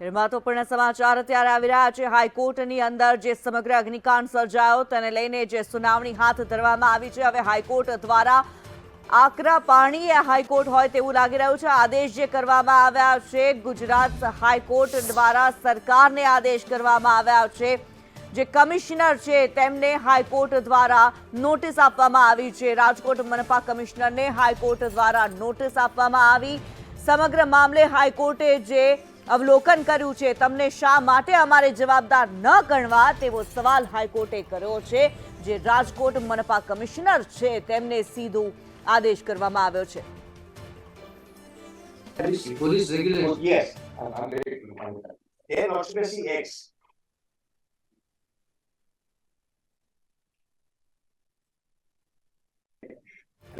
મહત્વપૂર્ણ સમાચાર અત્યારે આવી રહ્યા છે. હાઈકોર્ટની અંદર જે સમગ્ર અગ્નિકાંડ સર્જાયો તેને લઈને જે સુનાવણી હાથ ધરવામાં આવી છે. હવે હાઈકોર્ટ દ્વારા આકરા પાણી એ હાઈકોર્ટ હોય તેવું લાગી રહ્યું છે. આદેશ જે કરવામાં આવ્યા છે, ગુજરાત હાઈકોર્ટ દ્વારા સરકારને આદેશ કરવામાં આવ્યા છે. જે કમિશનર છે તેમને હાઈકોર્ટ દ્વારા નોટિસ આપવામાં આવી છે. રાજકોટ મનપા કમિશનરને હાઈકોર્ટ દ્વારા નોટિસ આપવામાં આવી. સમગ્ર મામલે હાઈકોર્ટે જે અવલોકન કર્યું છે તમને શા માટે અમારે જવાબદાર ન ગણવા? તેવો સવાલ હાઈકોર્ટે કર્યો છે જે રાજકોટ મનપા કમિશનર છે તેમને સીધું આદેશ કરવામાં આવ્યો છે. Police regulation. Yes, and I'm very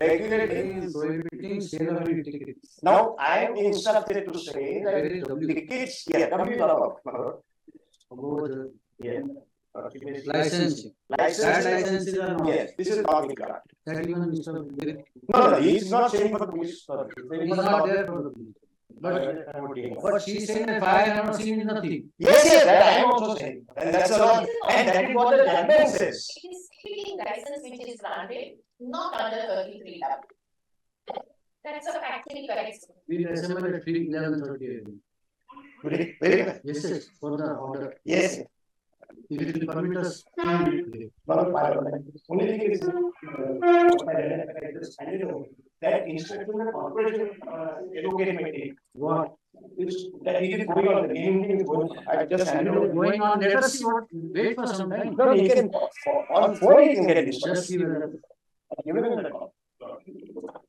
Regulating. Prohibiting sale of tickets. Now, I am instructed to say that Where is W? tickets, yeah, W Barabar, Barabar. About the Yeah. Licensing. That License. licenses are not. Yes, this is not required. That even Mr. Virik No, no, he is not saying for the police. uh, he's saying is the not public. there for the police. But, But, but she saying that I have not seen nothing. yes, yes, that I am also saying, and that's a lot, and that is what the judgment says. It is speaking license which is granted, not under 33 W. That's a factually correct. We assembled at 1138. Today, very Yes, yes, for the order. Yes. It will permit us. Only thing is, that instruction, corporation, educated. What? Is, that going on, the game is going, I just handed over. Going on, let us see what, wait for some time. No, he can, on phone he can get it. Just give it Give him the call.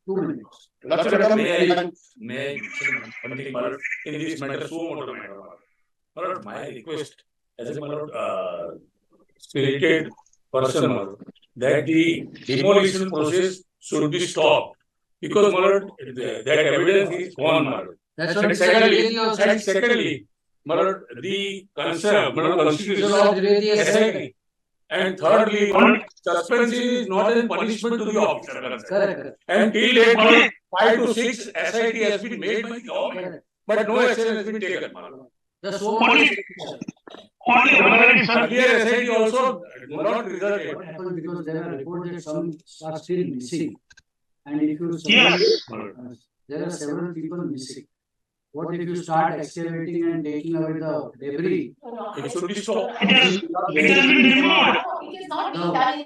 two minutes. Not to become- May I, may I say one thing, my in this matter, so motor matter. My my request as a my lord, uh, spirited person, my that the demolition process should be stopped. Because my that evidence is gone, my lord. That's what. And secondly, Trivedi also- secondly, my lord, the concern, my lord, constitution of Trivedi has said- SIT. And thirdly, my suspension is not a punishment to the officer. concerned. Correct, correct, And till date, my five to six SIT has been made by the government. But no action has been taken, Madam. The so. Earlier SIT also not resulted. What happened because there are reports that some are still missing. And if you. Yes. There are several people missing. What if you start excavating and taking away the debris? It should be stopped. It is. Not being done. in